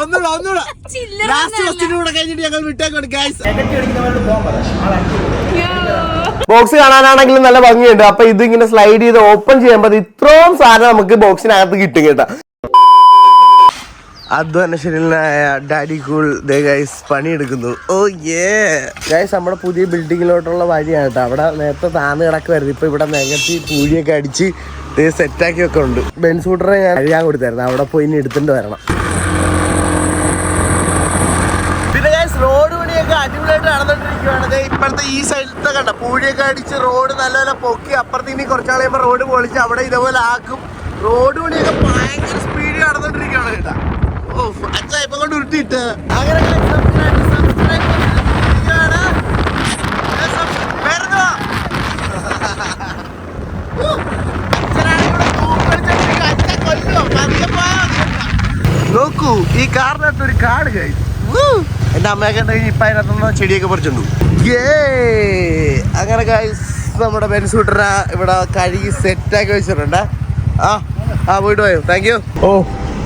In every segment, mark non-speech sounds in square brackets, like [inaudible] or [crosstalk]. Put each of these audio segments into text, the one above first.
ഒന്നുകൂടെ ഒന്നുകൂടെ. ലാസ്റ്റ് ക്വസ്റ്റിനും കൂടെ കഴിഞ്ഞിട്ട് ഞങ്ങൾ വിട്ടേക്കോട്ട് ഗൈസ് ബോക്സ് കാണാനാണെങ്കിലും നല്ല ഭംഗിയുണ്ട്. അപ്പൊ ഇത് ഇങ്ങനെ സ്ലൈഡ് ചെയ്ത് ഓപ്പൺ ചെയ്യുമ്പോൾ ഇത് ഇത്രയും സാധനം നമുക്ക് ബോക്സിനകത്ത് കിട്ടും കേട്ടോ. അധ്വാനശീലനായ ഡാഡി കൂൾ. ദേ ഗൈസ് പണിയെടുക്കുന്നു. ഓ ഏ ഗൈസ് നമ്മുടെ പുതിയ ബിൽഡിങ്ങിലോട്ടുള്ള വഴിയാണ് കേട്ടോ. അവിടെ നേരത്തെ താന്ന് കിടക്കുമായിരുന്നു ഇപ്പൊ ഇവിടെ നികത്തി പൂഴിയൊക്കെ അടിച്ച് ദേ സെറ്റാക്കി ഒക്കെ ഉണ്ട് ബെൻസൂട്ടറെ ഞാൻ അഴിയാൻ കൊടുത്തായിരുന്നു. അവിടെ പോയി ഇനി എടുത്തിട്ട് വരണം. പിന്നെ ഞാൻ റോഡ് പണിയൊക്കെ അടിപൊളിയായിട്ട് നടന്നിട്ടിരിക്കുകയാണ് ദേ ഇപ്പോഴത്തെ ഈ സൈഡിലത്തെ കണ്ട? പൂഴിയൊക്കെ അടിച്ച് റോഡ് നല്ല നല്ല പൊക്കി അപ്പുറത്ത് ഇനി കുറച്ചാൾ കഴിയുമ്പോൾ റോഡ് പൊളിച്ച് അവിടെ ഇതേപോലെ ആക്കും. റോഡ് പണിയൊക്കെ ഭയങ്കര സ്പീഡിൽ നടന്നിട്ടിരിക്കുകയാണ് കേട്ടാ. ഓ അച്ഛാ ഇപ്പൊ കൊണ്ട് ഉരുട്ടിട്ട് അങ്ങനെ നോക്കൂ ഈ കാറിനകത്ത് ഒരു കാട് കഴിഞ്ഞു എന്റെ അമ്മയൊക്കെ ഉണ്ടെങ്കിൽ ഇപ്പൊ ചെടിയൊക്കെ പറിച്ചുണ്ടു അങ്ങനെ നമ്മുടെ ബെൻസൂട്ടറ ഇവിടെ കഴുകി സെറ്റാക്കി വെച്ചിട്ടുണ്ട്. ആ ആ പോയിട്ട് പോയോ? താങ്ക് യു ഓ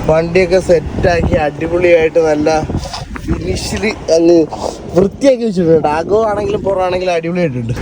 വണ്ടിയൊക്കെ സെറ്റാക്കി അടിപൊളിയായിട്ട് നല്ല ഫിനിഷിൽ അങ്ങ് വൃത്തിയാക്കി വെച്ചിട്ടുണ്ട്. അകോ ആണെങ്കിലും പുറമാണെങ്കിലും അടിപൊളിയായിട്ടുണ്ട്.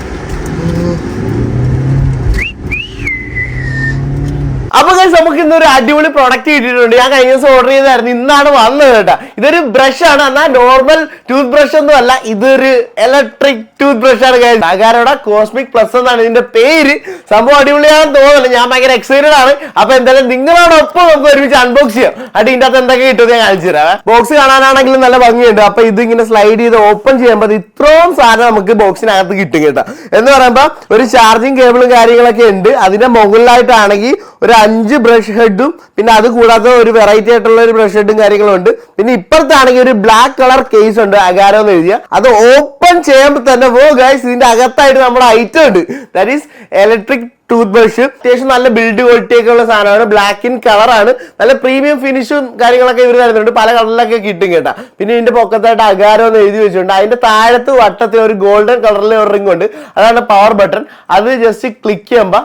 അപ്പൊ നമുക്ക് ഇന്ന് ഒരു അടിപൊളി പ്രൊഡക്റ്റ് കിട്ടിയിട്ടുണ്ട്. ഞാൻ കഴിഞ്ഞ ദിവസം ഓർഡർ ചെയ്തായിരുന്നു. ഇന്നാണ് വന്നത് കേട്ടോ. ഇതൊരു ബ്രഷ് ആണ്. എന്നാൽ നോർമൽ ടൂത്ത് ബ്രഷ് ഒന്നും അല്ല. ഇതൊരു ഇലക്ട്രിക് ടൂത്ത് ബ്രഷ് ആണ് ഗൈസ് കോസ്മിക് പ്ലസ് എന്നാണ് ഇതിന്റെ പേര്. സംഭവം അടിപൊളിയാണെന്ന് തോന്നുന്നില്ല ഞാൻ ഭയങ്കര എക്സൈറ്റഡ് ആണ്. അപ്പൊ എന്തായാലും നിങ്ങളോടൊപ്പം നമുക്ക് ഒരുമിച്ച് അൺബോക്സ് ചെയ്യാം. അടി ഇതിന്റെ അകത്ത് എന്തൊക്കെ കിട്ടും ഞാൻ കാണിച്ചു തരാം. ബോക്സ് കാണാനാണെങ്കിലും നല്ല ഭംഗിയുണ്ട്. അപ്പൊ ഇത് ഇങ്ങനെ സ്ലൈഡ് ചെയ്ത് ഓപ്പൺ ചെയ്യുമ്പോൾ ഇത് ഇത്രയും സാധനം നമുക്ക് ബോക്സിനകത്ത് കിട്ടും കേട്ടോ. എന്ന് പറയുമ്പോ ഒരു ചാർജിങ് കേബിളും കാര്യങ്ങളൊക്കെ ഉണ്ട്. അതിന്റെ മുകളിലായിട്ടാണെങ്കിൽ ഒരു അഞ്ച് ബ്രഷ് ഹെഡും പിന്നെ അത് കൂടാതെ ഒരു വെറൈറ്റി ആയിട്ടുള്ള ഒരു ബ്രഷ് ഹെഡും കാര്യങ്ങളും ഉണ്ട് പിന്നെ ഇപ്പുറത്താണെങ്കിൽ ഒരു ബ്ലാക്ക് കളർ കേസ് ഉണ്ട് അകാരോ എന്ന് എഴുതിയ. അത് ഓപ്പൺ ചെയ്യുമ്പോൾ തന്നെ ഓ ഗൈസ് ഇതിന്റെ അകത്തായിട്ട് നമ്മുടെ ഐറ്റം ഉണ്ട്. That is electric tooth brush അത്യാവശ്യം നല്ല ബിൽഡ് ക്വാളിറ്റി ഒക്കെ ഉള്ള സാധനമാണ്. ബ്ലാക്ക് ഇൻ കളറാണ് നല്ല പ്രീമിയം ഫിനിഷും കാര്യങ്ങളൊക്കെ ഇവർ തരുന്നുണ്ട്. പല കളറിലൊക്കെ കിട്ടും കേട്ടാ. പിന്നെ ഇതിന്റെ പൊക്കത്തായിട്ട് അകാരം എന്ന് എഴുതി വെച്ചിട്ടുണ്ട്. അതിന്റെ താഴത്ത് വട്ടത്തിൽ ഒരു ഗോൾഡൻ കളറിലെ ഒരു റിംഗ് ഉണ്ട്. അതാണ് പവർ ബട്ടൺ അത് ജസ്റ്റ് ക്ലിക്ക് ചെയ്യുമ്പോ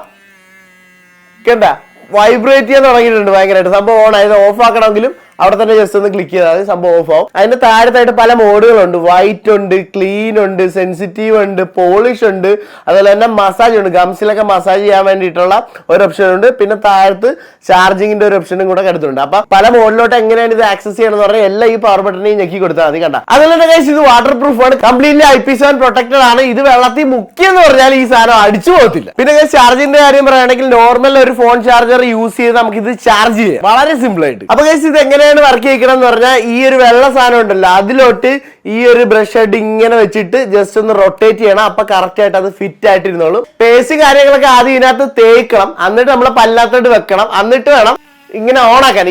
കണ്ട? വൈബ്രേറ്റ് ചെയ്യാൻ തുടങ്ങിയിട്ടുണ്ട് ഭയങ്കരമായിട്ട്. സംഭവം ഓൺ ആയത് ഓഫ് ആക്കണമെങ്കിലും അവിടെ തന്നെ ജസ്റ്റ് ഒന്ന് ക്ലിക്ക് ചെയ്താൽ മതി സംഭവം ഓഫ് ആവും. അതിന്റെ താഴത്തായിട്ട് പല മോഡുകളുണ്ട് വൈറ്റ് ഉണ്ട് ക്ലീൻ ഉണ്ട് സെൻസിറ്റീവ് ഉണ്ട് പോളിഷ് ഉണ്ട്. അതുപോലെ തന്നെ മസാജ് ഉണ്ട്. ഗംസിലൊക്കെ മസാജ് ചെയ്യാൻ വേണ്ടിയിട്ടുള്ള ഒരു ഓപ്ഷൻ ഉണ്ട്. പിന്നെ താഴത്ത് ചാർജിങ്ങിന്റെ ഒരു ഓപ്ഷനും കൂടെ കിടത്തുന്നുണ്ട് അപ്പൊ പല മോഡിലോട്ട് എങ്ങനെയാണ് ഇത് ആക്സസ് ചെയ്യണമെന്ന് പറഞ്ഞാൽ എല്ലാം ഈ പവർ ബട്ടണേയും ഞെക്കി കൊടുത്താൽ മതി കണ്ട. അതുപോലെ തന്നെ ഇത് വാട്ടർ പ്രൂഫ് ആണ്. Completely I P seven protected ആണ്. ഇത് വെള്ളത്തിൽ മുക്കിയെന്ന് പറഞ്ഞാൽ ഈ സാധനം അടിച്ചു പോകത്തില്ല. പിന്നെ ചാർജിന്റെ കാര്യം പറയുകയാണെങ്കിൽ നോർമൽ ഒരു ഫോൺ ചാർജർ യൂസ് ചെയ്ത് നമുക്ക് ഇത് ചാർജ് ചെയ്യാം. വളരെ സിമ്പിൾ ആയിട്ട്. അപ്പൊ ഇത് എങ്ങനെയാണ് വർക്ക് ചെയ്യിക്കണം എന്ന് പറഞ്ഞാൽ ഈ ഒരു വെള്ള സാധനം ഉണ്ടല്ലോ അതിലോട്ട് ഈ ഒരു ബ്രഷ് ഹെഡ് ഇങ്ങനെ വെച്ചിട്ട് ജസ്റ്റ് ഒന്ന് റൊട്ടേറ്റ് ചെയ്യണം. അപ്പൊ കറക്റ്റ് ആയിട്ട് അത് ഫിറ്റ് ആയിട്ടിരുന്നോളൂ. പേസ് കാര്യങ്ങളൊക്കെ ആദ്യം ഇതിനകത്ത് തേക്കണം. എന്നിട്ട് നമ്മൾ പല്ലാത്തോട്ട് വെക്കണം. എന്നിട്ട് വേണം ഇങ്ങനെ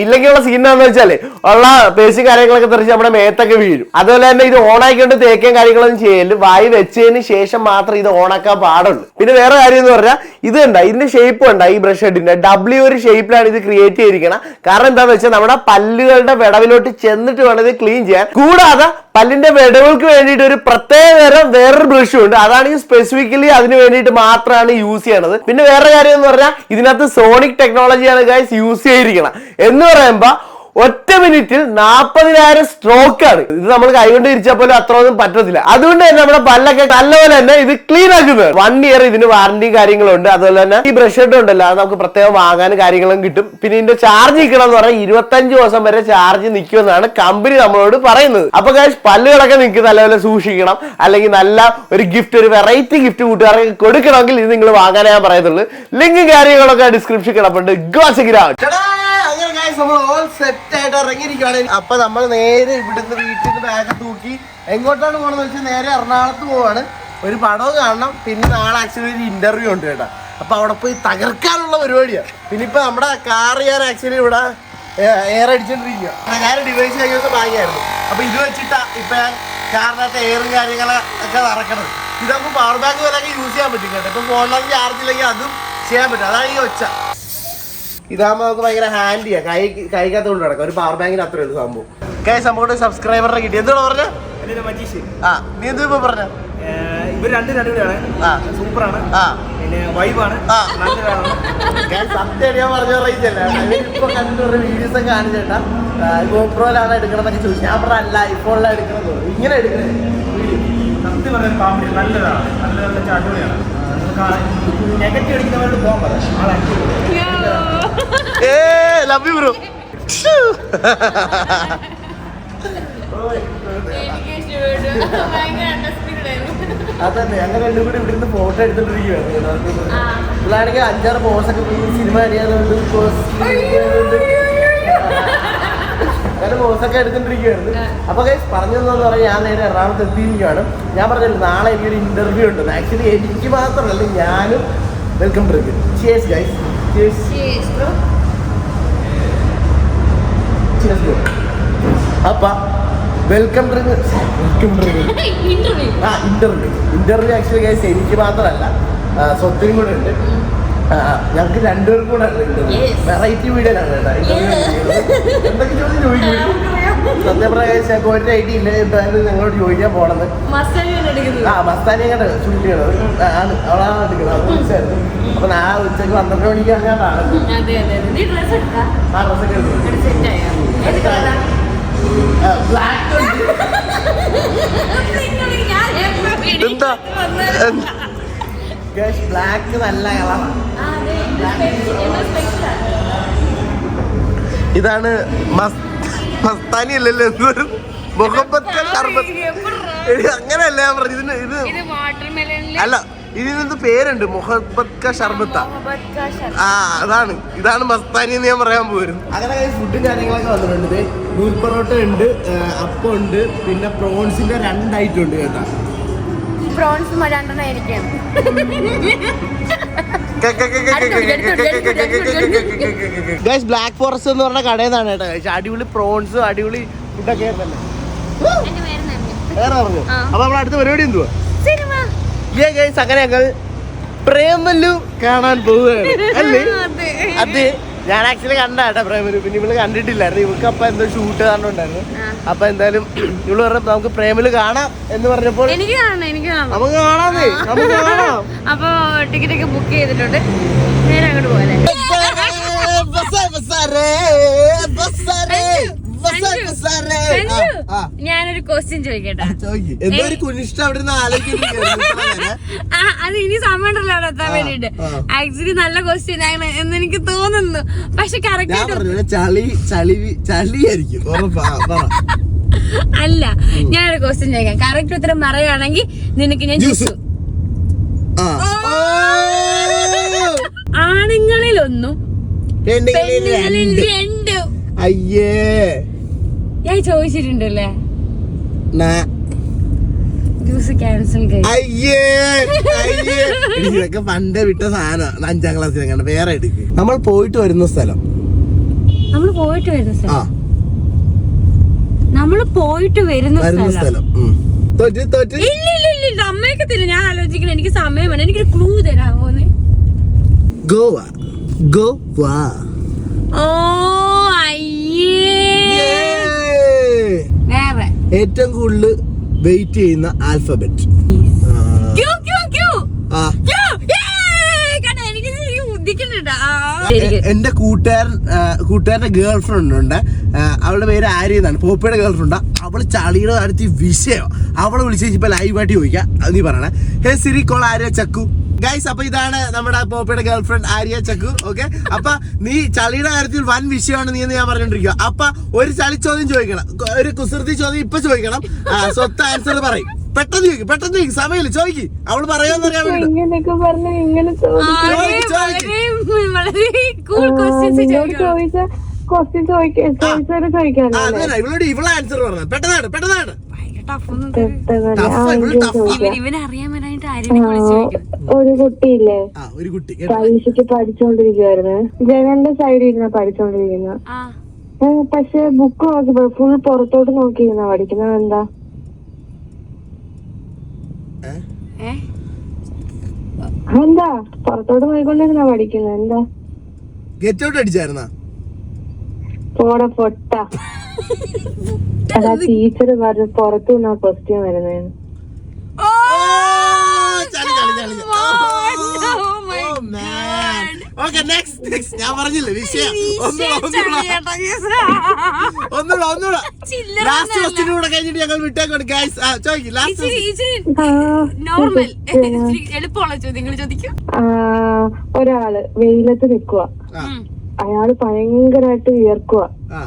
ഇല്ലെങ്കിൽ ഉള്ള സീൻ എന്താണെന്ന് വെച്ചാൽ ഉള്ള പേശി കാര്യങ്ങളൊക്കെ തെറിച്ച് നമ്മുടെ മേത്തൊക്കെ വീഴും. അതുപോലെ തന്നെ ഇത് ആക്കിക്കൊണ്ട് തേക്കാൻ കാര്യങ്ങളൊന്നും ചെയ്യൽ വായി വെച്ചതിന് ശേഷം മാത്രം ഇത് ഓൺ ആക്കാൻ പാടുള്ളൂ. പിന്നെ വേറെ കാര്യം എന്ന് പറഞ്ഞാൽ ഇത് കണ്ട? ഇതിന്റെ ഷേപ്പ് കണ്ട? ഈ ബ്രഷ് ഹെഡിന്റെ ഡബ്ല്യു ഒരു ഷേപ്പിലാണ് ഇത് ക്രിയേറ്റ് ചെയ്തിരിക്കണം. കാരണം എന്താണെന്ന് വെച്ചാൽ നമ്മുടെ പല്ലുകളുടെ വിടവിലോട്ട് ചെന്നിട്ട് വേണം ഇത് ക്ലീൻ ചെയ്യാൻ. കൂടാതെ പല്ലിന്റെ വിടവുകൾക്ക് വേണ്ടിയിട്ട് ഒരു പ്രത്യേക തരം വേറൊരു ബ്രഷും ഉണ്ട് അതാണ് ഈ സ്പെസിഫിക്കലി അതിന് വേണ്ടിയിട്ട് മാത്രമാണ് യൂസ് ചെയ്യണത്. പിന്നെ വേറെ കാര്യം എന്ന് പറഞ്ഞാൽ ഇതിനകത്ത് സോണിക് ടെക്നോളജിയാണ് ഗൈസ് യൂസ് ചെയ്തിരിക്കണം എന്ന് പറയുമ്പോ ഒറ്റ മിനിറ്റിൽ നാൽപ്പതിനായിരം സ്ട്രോക്ക് ആണ്. ഇത് നമ്മൾ കൈകൊണ്ട് തിരിച്ചാൽ പോലും അത്രയൊന്നും പറ്റത്തില്ല. അതുകൊണ്ട് തന്നെ നമ്മുടെ പല്ലൊക്കെ നല്ലപോലെ തന്നെ ഇത് ക്ലീൻ ആക്കുന്നത് വൺ ഇയർ ഇതിന് വാറണ്ടി കാര്യങ്ങളുണ്ട്. അതുപോലെ തന്നെ ഈ ബ്രഷ് ഹെഡ് ഉണ്ടല്ലോ അത് നമുക്ക് പ്രത്യേകം വാങ്ങാനും കാര്യങ്ങളും കിട്ടും. പിന്നെ ഇതിന്റെ ചാർജ് നിൽക്കണം എന്ന് പറഞ്ഞാൽ ഇരുപത്തഞ്ച് ദിവസം വരെ ചാർജ് നിൽക്കുമെന്നാണ് കമ്പനി നമ്മളോട് പറയുന്നത്. അപ്പൊ കാശ് പല്ലുകളൊക്കെ നിങ്ങൾക്ക് നല്ലപോലെ സൂക്ഷിക്കണം. അല്ലെങ്കിൽ നല്ല ഒരു ഗിഫ്റ്റ് ഒരു വെറൈറ്റി ഗിഫ്റ്റ് കൂട്ടുകാർക്ക് കൊടുക്കണമെങ്കിൽ ഇത് നിങ്ങൾ വാങ്ങാനേ ഞാൻ പറയത്തുള്ളൂ ലിങ്ക് കാര്യങ്ങളൊക്കെ ഡിസ്ക്രിപ്ഷൻ കിടപ്പുണ്ട് ഗോ നമ്മൾ ഓൾ സെറ്റ് ഇറങ്ങിയിരിക്കുകയാണ് അപ്പൊ നമ്മൾ നേരെ ഇവിടുന്ന് വീട്ടിൽ നിന്ന് ബാഗ് തൂക്കി എങ്ങോട്ടാണ് പോകണമെന്ന് വെച്ചാൽ നേരെ എറണാകുളത്ത് പോവാണ്. ഒരു പടവും കാണണം. പിന്നെ നാളെ ആക്ച്വലി ഒരു ഇന്റർവ്യൂ ഉണ്ട് കേട്ടോ. അപ്പൊ അവിടെ പോയി തകർക്കാനുള്ള പരിപാടിയാണ് പിന്നെ ഇപ്പൊ നമ്മുടെ കാർ ഞാൻ ആക്ച്വലി ഇവിടെ എയർ അടിച്ചോണ്ടിരിക്കുക ഞാൻ ഡിവൈസ് കഴിഞ്ഞ വാങ്ങിയായിരുന്നു അപ്പൊ ഇത് വെച്ചിട്ടാ ഇപ്പൊ ഞാൻ കാറിനകത്ത് എയറും കാര്യങ്ങളൊക്കെ നടക്കണത്. ഇത് നമുക്ക് പവർ ബാങ്ക് വരെ യൂസ് ചെയ്യാൻ പറ്റും കേട്ടോ. ഇപ്പൊ ഫോണിലേക്ക് ചാർജ് ഇല്ലെങ്കിൽ അതും ചെയ്യാൻ പറ്റും. അതാണ് ഈ ഒച്ച. ഇതാകുമ്പോൾ നമുക്ക് ഭയങ്കര ഹാൻഡിയാ കൈ കൈക്കകത്ത് കൊണ്ട് നടക്കാം. ഒരു പവർ ബാങ്കിന് അത്രേ ഉള്ളൂ സംഭവം. കൈ സംഭവം സബ്സ്ക്രൈബറിനെ കിട്ടി. എന്താണ് പറഞ്ഞ? ആ നീ എന്ത് ഇപ്പൊ പറഞ്ഞ? ഇവർ രണ്ട് രണ്ടുപേരാണ്. ആ. സൂപ്പറാണ്. പിന്നെ വൈബാണ്. [laughs] ഞാൻ സത്യം ഞാൻ പറഞ്ഞു ഇപ്പൊ വീഡിയോസ് ഒക്കെ കാണിച്ചേട്ടാ. ഗോപ്രോയിലാണ് എടുക്കണമെന്നൊക്കെ ചോദിച്ചു. ഞാൻ പറഞ്ഞ അല്ല എടുക്കണത്. ഇങ്ങനെ എടുക്കണത് സത്യം പറഞ്ഞ കോമഡി നല്ലതാണ്. നല്ല നല്ല അടിപൊളിയാണ്. നെഗറ്റീവ് അടിക്കുന്നവരോട് പോകാൻ പറയാം ആളെ ഏ ലവ് യു ബ്രോ അതന്നെ ഞങ്ങൾ രണ്ടും കൂടി ഇവിടെ നിന്ന് ഫോട്ടോ എടുത്തോണ്ടിരിക്കുകയാണ് ആ. ഇവളാണെങ്കിൽ അഞ്ചാറ് പോസൊക്കെ സിനിമ അറിയാതുകൊണ്ട് അങ്ങനെ പോസൊക്കെ എടുത്തോണ്ടിരിക്കുകയായിരുന്നു അപ്പൊ ഗൈസ് പറഞ്ഞതെന്ന് പറഞ്ഞാൽ ഞാൻ നേരെ എറണാകുളത്ത് എത്തിയിരിക്കുകയാണ്. ഞാൻ പറഞ്ഞത് നാളെ എനിക്കൊരു ഇന്റർവ്യൂ ഉണ്ട്. ആക്ച്വലി എനിക്ക് മാത്രമല്ല ഞാനും വെൽക്കം ബ്രിഗ് ചേസ് ഗൈസ് ചേസ് Cheers, bro. അപ്പ വെൽക്കം ഡ്രിങ്ക് വെൽക്കം ഡ്രിങ്ക് ആ ഇന്റർവ്യൂ ഇന്റർവ്യൂ ആക്ച്വലി ഗൈസ് എനിക്ക് മാത്രമല്ല. സ്വത്തിനും കൂടെ ഉണ്ട്. ഞങ്ങൾക്ക് രണ്ടുപേർക്കും കൂടെ ഉണ്ട് ഇന്റർവ്യൂ. വെറൈറ്റി വീഡിയോയിലാണ് കേട്ടോ ഇന്റർവ്യൂ എന്തൊക്കെ ചോദ്യം ചോദിക്കും? സത്യം പറയാൻ ഞങ്ങൾക്ക് ഒരു ഐഡിയ ഇല്ല എന്തായാലും ഞങ്ങളോട് ചോദിക്കാൻ പോണത്. ആ മസ്താനി അങ്ങോട്ട് ആണ് അവളാണ് എടുക്കുന്നത്. അപ്പൊ നാളെ ഉച്ചയ്ക്ക് പന്ത്രണ്ട് മണിക്ക് അങ്ങോട്ടാണ് ആ ഡ്രസ്സൊക്കെ എന്താ? ബ്ലാക്ക് നല്ല ഇതാണ് മസ്- മസ്താനി അല്ലല്ലോ എന്തൊരു മുഹബത്ത് ഞാൻ പറഞ്ഞു ഇതിന് ഇത് അല്ല ഇതിനെന്ത് പേരുണ്ട് മൊഹബത് ക ഷർബത്ത ആ അതാണ് ഇതാണ് മസ്താനി എന്ന് ഞാൻ പറയാൻ പോയിരുന്നു അങ്ങനെ ഫുഡും കാര്യങ്ങളൊക്കെ വന്നിട്ടുണ്ട് ദേ നൂൽ പൊറോട്ട ഉണ്ട് അപ്പം ഉണ്ട് പിന്നെ പ്രോൺസിന്റെ രണ്ടായിട്ടും ഐറ്റം ഉണ്ട് കേട്ടാ പ്രോൺസ് ഗൈസ് ബ്ലാക്ക് ഫോറസ്റ്റ് എന്ന് പറഞ്ഞ കടയിൽ നിന്നാണ് കേട്ടോ guys. അടിപൊളി പ്രോൺസും അടിപൊളി ഫുഡൊക്കെ പേര് വേറെ പറഞ്ഞു. അപ്പൊ നമ്മുടെ അടുത്ത പരിപാടി എന്തുവാ ഗൈസ് അങ്ങനെ ഞങ്ങൾ പ്രേമല്ലു കാണാൻ പോവുകയാണ് അല്ലേ അതെ. ഞാൻ ആക്ച്വലി കണ്ടാട്ടെ പ്രേമലു പിന്നെ ഇവൾ കണ്ടിട്ടില്ലായിരുന്നു ഇവൾക്ക് അപ്പൊ എന്തോ ഷൂട്ട് കാണുന്നുണ്ടായിരുന്നു. അപ്പൊ എന്തായാലും ഇവൾ പറഞ്ഞപ്പോ നമുക്ക് പ്രേമലു കാണാം എന്ന് പറഞ്ഞപ്പോൾ എനിക്ക് കാണണം എനിക്ക് നമുക്ക് കാണാമേ നമുക്ക് കാണാം അപ്പൊ ടിക്കറ്റ് ഒക്കെ ബുക്ക് ചെയ്തിട്ടുണ്ട് നേരെ അങ്ങോട്ട് പോലെ ആ, ആ. ഞാനൊരു ക്വസ്റ്റ്യൻ ചോദിക്കട്ടെ? അത് ഇനി സമയമുണ്ടല്ലോ അവിടെ എത്താൻ വേണ്ടിട്ട് ആക്ച്വലി നല്ല ക്വസ്റ്റ്യൻ ആണ് എന്ന് എനിക്ക് തോന്നുന്നു. പക്ഷെ കറക്റ്റ് ചളി ചളി ചളിയായിരിക്കും. അല്ല ഞാനൊരു ക്വസ്റ്റ്യൻ ചോദിക്കാം. കറക്റ്റ് ഉത്തരം പറയുകയാണെങ്കിൽ നിനക്ക് ഞാൻ ജ്യൂസ്. ആണുങ്ങളിലൊന്നും പെണ്ണുങ്ങളിൽ. രണ്ടും. അയ്യേ. ഞാൻ ചോദിച്ചിട്ടുണ്ടല്ലേ? ഇതൊക്കെ പണ്ടേ വിട്ട സാധനം അഞ്ചാം ക്ലാസ്സിൽ കണ്ട വേറെ എടുക്ക്. നമ്മൾ പോയിട്ട് വരുന്ന സ്ഥലം. നമ്മൾ പോയിട്ട് വരുന്ന സ്ഥലം. നമ്മൾ പോയിട്ട് വരുന്ന സ്ഥലം. തോറ്റ് തോറ്റ്. ഇല്ല ഇല്ല ഞാൻ ആലോചിക്കണം എനിക്ക് സമയമാണ് എനിക്കൊരു ക്ലൂ തരാമോന്ന് ഗോവ. ഗോവ. ഓ അയ്യേ വേറെ ഏറ്റവും കൂടുതൽ വെയിറ്റ് ചെയ്യുന്ന ആൽഫബറ്റ്. എന്റെ കൂട്ടുകാരൻ കൂട്ടുകാരന്റെ ഗേൾ ഫ്രണ്ട് ഉണ്ട് അവളുടെ പേര് ആര്യ എന്നാണ്. പോപ്പയുടെ ഗേൾ ഫ്രണ്ട് അവൾ ചളിയുടെ അടുത്ത് വിഷയം അവളെ വിളിച്ച് ഇപ്പൊ ലൈവായിട്ട് ചോദിക്കാം. നീ പറയണേ. Hey Siri call Arya Chakku. Guys അപ്പൊ ഇതാണ് നമ്മുടെ പോപ്പയുടെ ഗേൾഫ്രണ്ട് ആര്യ ചക്കു ഓക്കെ അപ്പൊ നീ ചളിയുടെ കാര്യത്തിൽ വൻ വിഷയമാണ് നീ എന്ന് ഞാൻ പറഞ്ഞോണ്ടിരിക്കുക അപ്പൊ ഒരു ചളി ചോദ്യം ചോദിക്കണം. ഒരു കുസൃതി ചോദ്യം ഇപ്പൊ ചോദിക്കണം. സ്വത്ത് ആൻസർ പറയും. പെട്ടെന്ന് ചോദിക്കും പെട്ടെന്ന് ചോദിക്കും സമയമില്ല ചോദിക്കും. അവൾ വേണ്ടി പറഞ്ഞ ചോദിക്കാൻ ചോദിച്ചാലും ആ ചോദിക്കാനല്ലേ? ഇവളോട് ഇവളെ ആൻസർ പറഞ്ഞത്. പെട്ടെന്നാണ് പെട്ടെന്നാണ്. ഒരു കുട്ടിയില്ലേ? ആ ഒരു കുട്ടി. കേട്ടോ? പരീക്ഷയ്ക്ക് പഠിച്ചോണ്ടിരിക്കുവായിരുന്നു. ജനലിന്റെ സൈഡിൽ ഇരുന്ന പഠിച്ചോണ്ടിരിക്കുന്ന. ആ. പക്ഷെ ബുക്ക് നോക്കിയപ്പോ ഫുൾ പുറത്തോട്ട് നോക്കിയിരുന്ന പഠിക്കുന്നത്. എന്താ? എന്താ പുറത്തോട്ട് പോയിക്കൊണ്ടിരുന്ന പഠിക്കുന്നത് എന്താ? ഗെറ്റ് ഔട്ട് അടിച്ചായിരുന്നാ? പോടെ പൊട്ട. അതാ ടീച്ചർ പറഞ്ഞു പുറത്തു നിന്നാ ക്വസ്റ്റ്യൻ വരുന്നേന്ന് oh Oh, next. ഞാൻ പറഞ്ഞില്ലേ വിഷയം? ഒന്നുകൂടെ ഒന്നുകൂടെ. ലാസ്റ്റ് ക്വസ്റ്റിനും കൂടെ കഴിഞ്ഞിട്ട് ഞങ്ങൾ വിട്ടേക്കോട്ട് ഗൈസ് ചോദിക്കും ലാസ്റ്റ് ഇച്ചിരി ഇച്ചിരി ആ, നോർമൽ എളുപ്പമുള്ള ചോദ്യങ്ങൾ ചോദിക്കും. ആ, ഒരാൾ വെയിലത്ത് നിക്കുക അയാൾ ഭയങ്കരമായിട്ട് വിയർക്കുക ആ.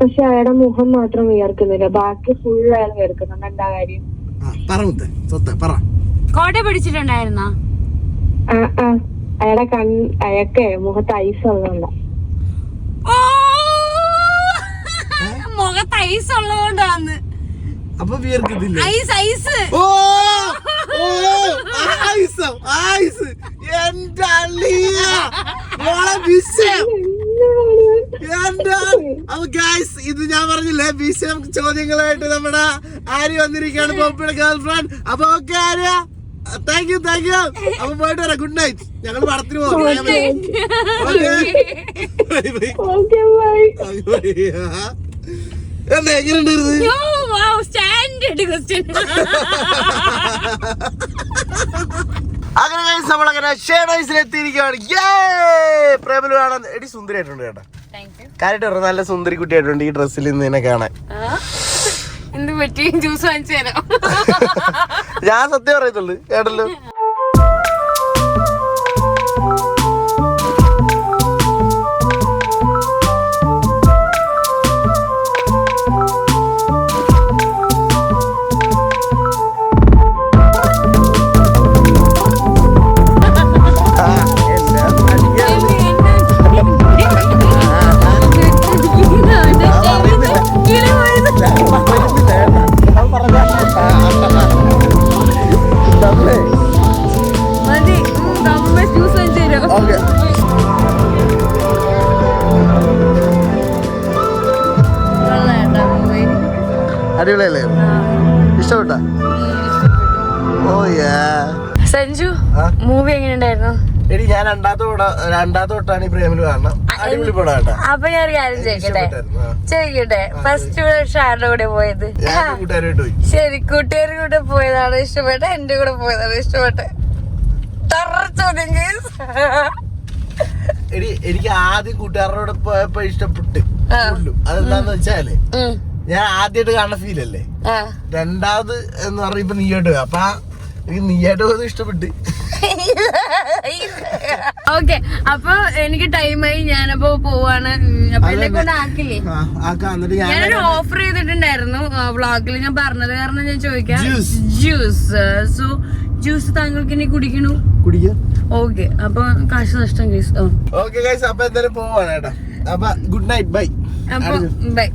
പക്ഷെ അയാളുടെ മുഖം മാത്രം വിയർക്കുന്നില്ല. ബാക്കി ഫുൾ അയാൾ വിയർക്കുന്നുണ്ട് എന്താ കാര്യം? ആ പറ മുത്തേ. സ്വത്തെ പറ. കോട്ട പിടിച്ചിട്ടുണ്ടായിരുന്നോ? ആ ആ. അയാളുടെ കൺ അയക്കെ മുഖത്ത് ഐസ് ഉള്ളതുകൊണ്ടാ. മുഖത്ത് ഐസ് ഉള്ളതുകൊണ്ടാന്ന്. അപ്പൊ വിയർക്കത്തില്ലേ? Ice ice. ഓ! ഓ! ഐസ് ആയിസ് എന്റെ അപ്പൊ ഗൈസ് ഇത് ഞാൻ പറഞ്ഞില്ലേ വിഷയം ചോദ്യങ്ങളായിട്ട് നമ്മുടെ ആര്യ വന്നിരിക്കുകയാണ് പോപ്പിയുടെ ഗേൾ ഫ്രണ്ട് അപ്പൊ okay Arya. Thank you thank you അപ്പൊ പോയിട്ട് വരാം. ഗുഡ് നൈറ്റ് ഞങ്ങൾ പടത്തിന് പോകാം. എന്താ എങ്ങനെയുണ്ടായിരുന്നു സ്റ്റാൻഡേർഡ് ക്വസ്റ്റ്യൻ അങ്ങനെ ഗൈസ് നമ്മൾ അങ്ങനെ എത്തിയിരിക്കുകയാണ്. യേ പ്രേമലു കാണാൻ എടി സുന്ദരിയായിട്ടുണ്ട് കേട്ടോ കാര്യമായിട്ട് പറഞ്ഞു നല്ല സുന്ദരി കുട്ടിയായിട്ടുണ്ട് ഈ ഡ്രസ്സിൽ നിന്ന് ഇതിനെ കാണാൻ. എന്ത് പറ്റി ജ്യൂസ് വാങ്ങിച്ചു തരാം. ഞാൻ സത്യം പറയത്തുള്ളൂ കേട്ടല്ലോ? രണ്ടാമത്തെ തൊട്ട രണ്ടാമത്തെ തൊട്ടാണ് ഈ പ്രേമിൽ കാണണം. അടിപൊളി പടം കേട്ടാ അപ്പൊ ഞാൻ ഒരു കാര്യം ചോദിക്കട്ടെ? ചോദിക്കട്ടെ? ഫസ്റ്റ് ആരുടെ കൂടെ പോയത്. ശരി കൂട്ടുകാരുടെ കൂടെ പോയതാണ് ഇഷ്ടപ്പെട്ട എന്റെ കൂടെ പോയതാണ് ഇഷ്ടപ്പെട്ട ചോദ്യം എനിക്ക് ആദ്യം കൂട്ടുകാരോട് പോയപ്പോ ഇഷ്ടപ്പെട്ട്. അതെന്താന്ന് വെച്ചാൽ ഞാൻ ആദ്യമായിട്ട് കാണുന്ന ഫീൽ അല്ലേ രണ്ടാമത് എന്ന് പറയുമ്പോ നീയായിട്ട് പോയി. അപ്പൊ എനിക്ക് നീയായിട്ട് പോയത് ഇഷ്ടപ്പെട്ട്. [laughs] ഓക്കെ അപ്പൊ എനിക്ക് ടൈമായി ഞാനപ്പോ പോവാണ്. ഞാനൊരു ഓഫർ ചെയ്തിട്ടുണ്ടായിരുന്നു വ്ളോഗിൽ ഞാൻ പറഞ്ഞത് കാരണം ഞാൻ ചോദിക്കാം. ജ്യൂസ് സോ ജ്യൂസ് താങ്കൾക്ക് ഇനി കുടിക്കണു? കുടിക്കാം. ഓക്കെ അപ്പൊ കാശ് നഷ്ടം ഗൈസ് ഓക്കെ ഗൈസ് അപ്പൊ എന്തായാലും പോവാണ് കേട്ടാ. അപ്പൊ ഗുഡ് നൈറ്റ് ബൈ അപ്പൊ ബൈ